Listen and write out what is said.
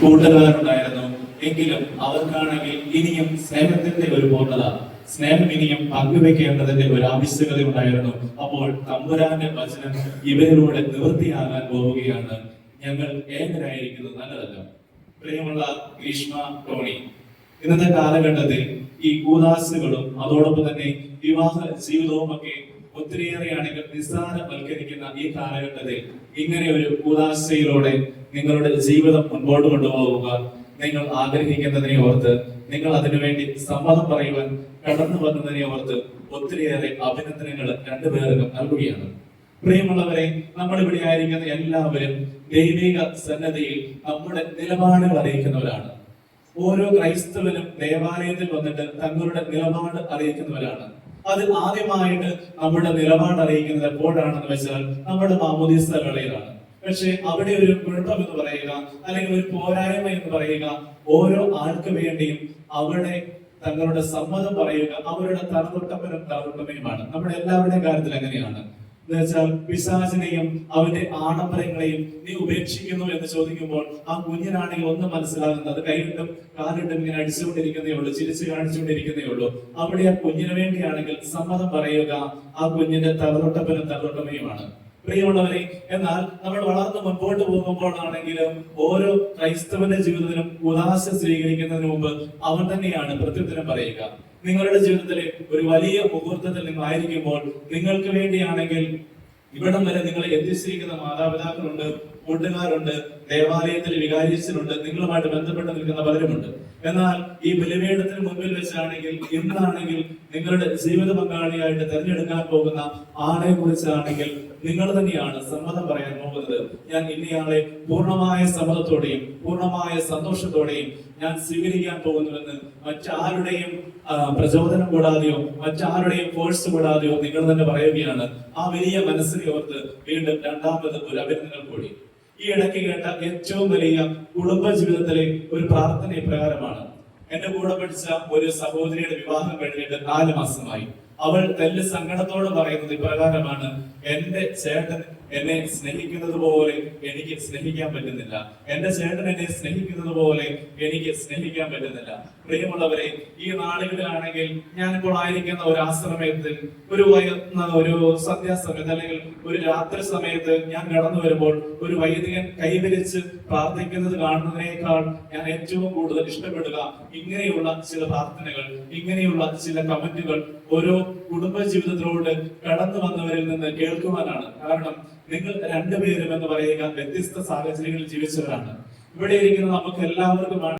കൂട്ടുകാരുണ്ടായിരുന്നു. എങ്കിലും അവർക്കാണെങ്കിൽ ഇനിയും സ്നേഹത്തിന്റെ ഒരു പൂർണത സ്നേഹം ഇനിയും പങ്കുവെക്കേണ്ടതിന്റെ ഒരു ആവശ്യകത ഉണ്ടായിരുന്നു. അപ്പോൾ തമ്പുരാന്റെ വചനം ഇവരിലൂടെ നിവൃത്തിയാകാൻ പോവുകയാണ്. ഞങ്ങൾ ഏകരായിരിക്കുന്നത് നല്ലതല്ല. പ്രിയമുള്ള ഗ്രീഷ്മ ടോണി ഇന്നത്തെ കാലഘട്ടത്തിൽ ഈ കൂതാശകളും അതോടൊപ്പം തന്നെ വിവാഹ ജീവിതവും ഒക്കെ ഒത്തിരിയേറെ ആളുകൾ നിസ്സാരവൽക്കരിക്കുന്ന ഈ കാലഘട്ടത്തിൽ ഇങ്ങനെ ഒരു കൂതാശയിലൂടെ നിങ്ങളുടെ ജീവിതം മുൻപോട്ട് കൊണ്ടുപോകുക. നിങ്ങൾ ആഗ്രഹിക്കുന്നതിനെ ഓർത്ത് നിങ്ങൾ അതിനുവേണ്ടി സമ്മതം പറയുവാൻ കടന്നു വന്നതിനെ ഓർത്ത് ഒത്തിരിയേറെ അഭിനന്ദനങ്ങൾ രണ്ടുപേർക്കും നൽകുകയാണ്. പ്രിയമുള്ളവരെ നമ്മൾ ഇവിടെ ആയിരിക്കുന്ന എല്ലാവരും ദൈവിക സന്നദ്ധയിൽ നമ്മുടെ നിലപാടുകൾ അറിയിക്കുന്നവരാണ്. ഓരോ ക്രൈസ്തവനും ദേവാലയത്തിൽ വന്നിട്ട് തങ്ങളുടെ നിലപാട് അറിയിക്കുന്നവരാണ്. അത് ആദ്യമായിട്ട് നമ്മുടെ നിലപാട് അറിയിക്കുന്നത് എപ്പോഴാണെന്ന് വെച്ചാൽ നമ്മുടെ മാമോദീസ വേളയിലാണ്. പക്ഷെ അവിടെ ഒരു കുഴപ്പം എന്ന് പറയുക അല്ലെങ്കിൽ ഒരു പോരായ്മ എന്ന് പറയുക ഓരോ ആൾക്ക് വേണ്ടിയും അവിടെ തങ്ങളുടെ സമ്മതം പറയുക അവരുടെ തലതൊട്ടപ്പനും തലതൊട്ടമയുമാണ്. നമ്മുടെ എല്ലാവരുടെയും കാര്യത്തിൽ അങ്ങനെയാണ്. എന്ന് വെച്ചാൽ പിശാചിനെയും അവന്റെ ആഡംബരങ്ങളെയും നീ ഉപേക്ഷിക്കുന്നു എന്ന് ചോദിക്കുമ്പോൾ ആ കുഞ്ഞിനാണെങ്കിൽ ഒന്നും മനസ്സിലാകുന്നത് അത് കൈയിട്ടും കാലിട്ടും ഇങ്ങനെ അടിച്ചുകൊണ്ടിരിക്കുന്നേ ഉള്ളൂ ചിരിച്ചു കാണിച്ചുകൊണ്ടിരിക്കുന്നേ ഉള്ളൂ. അവിടെ ആ കുഞ്ഞിനു വേണ്ടിയാണെങ്കിൽ സമ്മതം പറയുക ആ കുഞ്ഞിന്റെ തലതൊട്ടപ്പനും തലതൊട്ടമയുമാണ്. പ്രിയമുള്ളവരെ എന്നാൽ നമ്മൾ വളർന്ന് മുൻപോട്ട് പോകുമ്പോഴാണെങ്കിലും ഓരോ ക്രൈസ്തവന്റെ ജീവിതത്തിലും ഉദാശ സ്വീകരിക്കുന്നതിന് മുമ്പ് അവൻ തന്നെയാണ് പ്രത്യുത്തരം പറയുക. നിങ്ങളുടെ ജീവിതത്തിലെ ഒരു വലിയ മുഹൂർത്തത്തിൽ നിങ്ങൾ ആയിരിക്കുമ്പോൾ നിങ്ങൾക്ക് വേണ്ടിയാണെങ്കിൽ ഇവിടം വരെ നിങ്ങളെ എത്തിച്ചിരിക്കുന്ന മാതാപിതാക്കളുണ്ട് കൂട്ടുകാരുണ്ട് ദേവാലയത്തിൽ വികാരിച്ചിട്ടുണ്ട് നിങ്ങളുമായിട്ട് ബന്ധപ്പെട്ട് നിൽക്കുന്ന പലരുമുണ്ട്. എന്നാൽ ഈ ബലിപീഠത്തിന് മുമ്പിൽ വെച്ചാണെങ്കിൽ ഇന്നാണെങ്കിൽ നിങ്ങളുടെ ജീവിത പങ്കാളിയായിട്ട് തിരഞ്ഞെടുക്കാൻ പോകുന്ന ആളെ കുറിച്ചാണെങ്കിൽ നിങ്ങൾ തന്നെയാണ് സമ്മതം പറയാൻ പോകുന്നത്. ഞാൻ ഇന്നയാളെ പൂർണമായ സമ്മതത്തോടെയും പൂർണമായ സന്തോഷത്തോടെയും ഞാൻ സ്വീകരിക്കാൻ പോകുന്നുവെന്ന് മറ്റാരുടെയും പ്രചോദനം കൂടാതെയോ മറ്റാരുടെയും ഫോഴ്സ് കൂടാതെയോ നിങ്ങൾ തന്നെ പറയുകയാണ്. ആ വലിയ മനസ്സിനെ ഓർത്ത് വീണ്ടും രണ്ടാമത് ഒരു അഭിനന്ദനം കൂടി. ഈ ഇടയ്ക്ക് കേട്ട ഏറ്റവും വലിയ കുടുംബ ജീവിതത്തിലെ ഒരു പ്രാർത്ഥന പ്രകാരമാണ് എന്റെ കൂടെ പഠിച്ച ഒരു സഹോദരിയുടെ വിവാഹം കഴിഞ്ഞിട്ട് നാല് മാസമായി. അവൾ തന്റെ സങ്കടത്തോട് പറയുന്നത് ഇപ്രകാരമാണ് എന്റെ ചേട്ടൻ എന്നെ സ്നേഹിക്കുന്നത് പോലെ എനിക്ക് സ്നേഹിക്കാൻ പറ്റുന്നില്ല. എന്റെ ചേട്ടൻ എന്നെ സ്നേഹിക്കുന്നത് പോലെ എനിക്ക് സ്നേഹിക്കാൻ പറ്റുന്നില്ല. പ്രിയമുള്ളവരെ ഈ നാടുകളിലാണെങ്കിൽ ഞാനിപ്പോൾ ആയിരിക്കുന്ന ഒരു ആശ്രമത്തിൽ ഒരു വയന്ന ഒരു സന്ധ്യാസമയത്ത് അല്ലെങ്കിൽ ഒരു രാത്രി സമയത്ത് ഞാൻ കടന്നു വരുമ്പോൾ ഒരു വൈദികൻ കൈവരിച്ച് പ്രാർത്ഥിക്കുന്നത് കാണുന്നതിനേക്കാൾ ഞാൻ ഏറ്റവും കൂടുതൽ ഇഷ്ടപ്പെടുക. ഇങ്ങനെയുള്ള ചില പ്രാർത്ഥനകൾ ഇങ്ങനെയുള്ള ചില കമന്റുകൾ ഓരോ കുടുംബ ജീവിതത്തിലൂടെ കടന്നു വന്നവരിൽ നിന്ന് കേൾക്കുവാനാണ്. കാരണം നിങ്ങൾ രണ്ടുപേരും എന്ന് പറയുക വ്യത്യസ്ത സാഹചര്യങ്ങളിൽ ജീവിച്ചവരാണ്. ഇവിടെ ഇരിക്കുന്ന നമുക്ക് എല്ലാവർക്കും